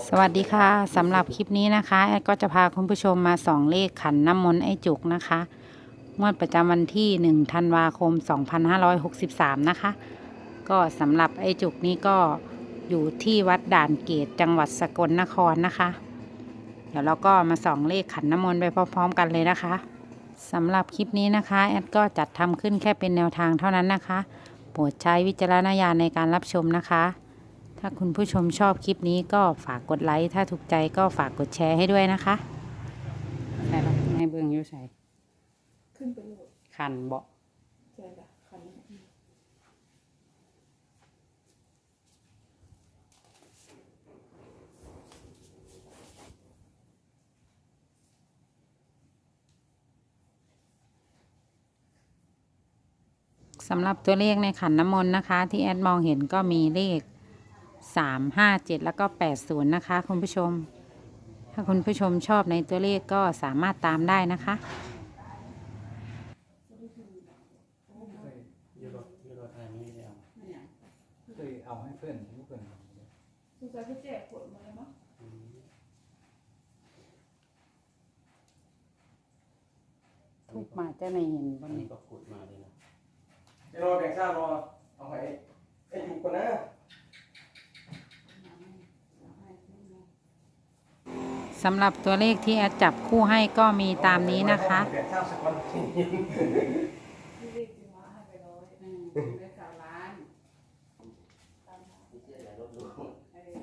สวัสดีค่ะสำหรับคลิปนี้นะคะแอดก็จะพาคุณผู้ชมมาส่องเลขขันน้ำมนต์ไอจุกนะคะงวดประจำวันที่ 1 ธันวาคม 2563 นะคะ ก็สำหรับไอจุกนี้ก็อยู่ที่วัดด่านเกตจังหวัดสกลนครนะคะ เดี๋ยวเราก็มาส่องเลขขันน้ำมนต์ไปพร้อมๆกันเลยนะคะสำหรับคลิปนี้นะคะแอดก็จัดทำขึ้นแค่เป็นแนวทางเท่านั้นนะคะโปรดใช้วิจารณญาณในการรับชมนะคะ ถ้าคุณผู้ชมชอบคลิปนี้ก็ฝากกดไลค์ ถ้าถูกใจก็ฝากกดแชร์ให้ด้วยนะคะใช่หรอให้เบิ่งอยู่ใส่ขึ้นไปโหลดคันเบาใช่จ้ะคันนี้สำหรับตัวเลขในขันน้ำมนต์นะคะ ที่แอดมองเห็นก็มีเลข สามห้าเจ็ดแล้วก็แปดศูนย์นะคะ คุณผู้ชม ถ้าคุณผู้ชมชอบในตัวเลขก็สามารถตามได้นะคะยูโรยูโรไทยไม่ได้เอาเคยเอาให้เพื่อนให้เพื่อนสงสัยพี่แจกขวดมาแล้วมั้งอืมทุกมาจะในเห็นบอันนนี้นี้ก็ขุดมาเลยนะเดี๋ยวรอแบ่งข้าวรอเอาไว้ไอ้อยู่ก่อนนะ สำหรับตัวเลขที่แอดจับคู่ให้ก็มีตามนี้นะคะแบ่งข้าวสักวันพี่เรียกจริงว่าให้ไปร้อยได้สามล้านตามหาไม่ใช่อะไรรถลูกเออ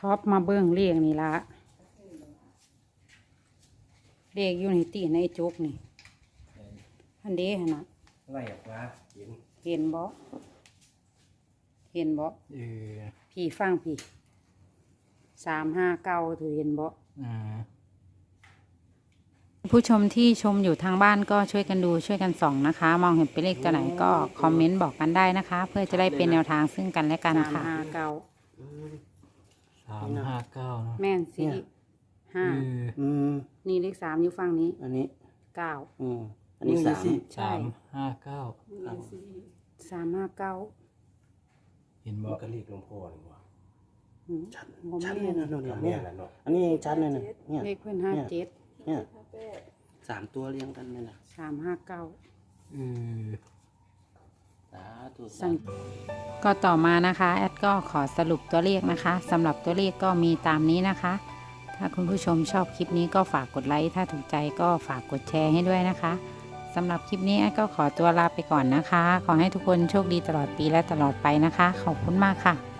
ท็อปมาเบิ้งเลขนี่ละเลขอยู่ในตีในจุกนี่ อันเดีหั่นนะไล่ออกมาเห็นเห็นบ่ เห็นบ่เออพี่ฟังพี่สามห้าเก้าถือเห็นบ่อ่าผู้ชมที่ชมอยู่ทางบ้านก็ช่วยกันดูช่วยกันส่องนะคะ มองเห็นเป็นเลขตัวไหนก็คอมเมนต์บอกกันได้นะคะ เพื่อจะได้เป็นแนวทางซึ่งกันและกันค่ะ ห้าเก้าสามห้าเก้าเนาะแม่นสี่ห้าอืมนี่เลขสามอยู่ฝั่งนี้อันนี้เก้า อืมอันนี้สาม ใช่ สามห้าเก้าสามห้าเก้าเห็นบ่มันก็เรียกหลวงพ่อนี่วะอืมชัดผมชัดไม่เลเห็ยนนะเนี่ยทำเนี่เนี่ยยแหละเนาะอันนี้ชัดเลยนะเนี่ย เลขเพื่อนห้าเจ็ดเนี่ยห้าแปดสามตัวเรียงกันเลยนะสามห้าเก้าเออสาธุ สั่งก็ต่อมานะคะ แอดก็ขอสรุปตัวเลขนะคะสำหรับตัวเลขก็มีตามนี้นะคะ ถ้าคุณผู้ชมชอบคลิปนี้ก็ฝากกดไลค์ ถ้าถูกใจก็ฝากกดแชร์ให้ด้วยนะคะ สำหรับคลิปนี้ก็ขอตัวลาไปก่อนนะคะ ขอให้ทุกคนโชคดีตลอดปีและตลอดไปนะคะ ขอบคุณมากค่ะ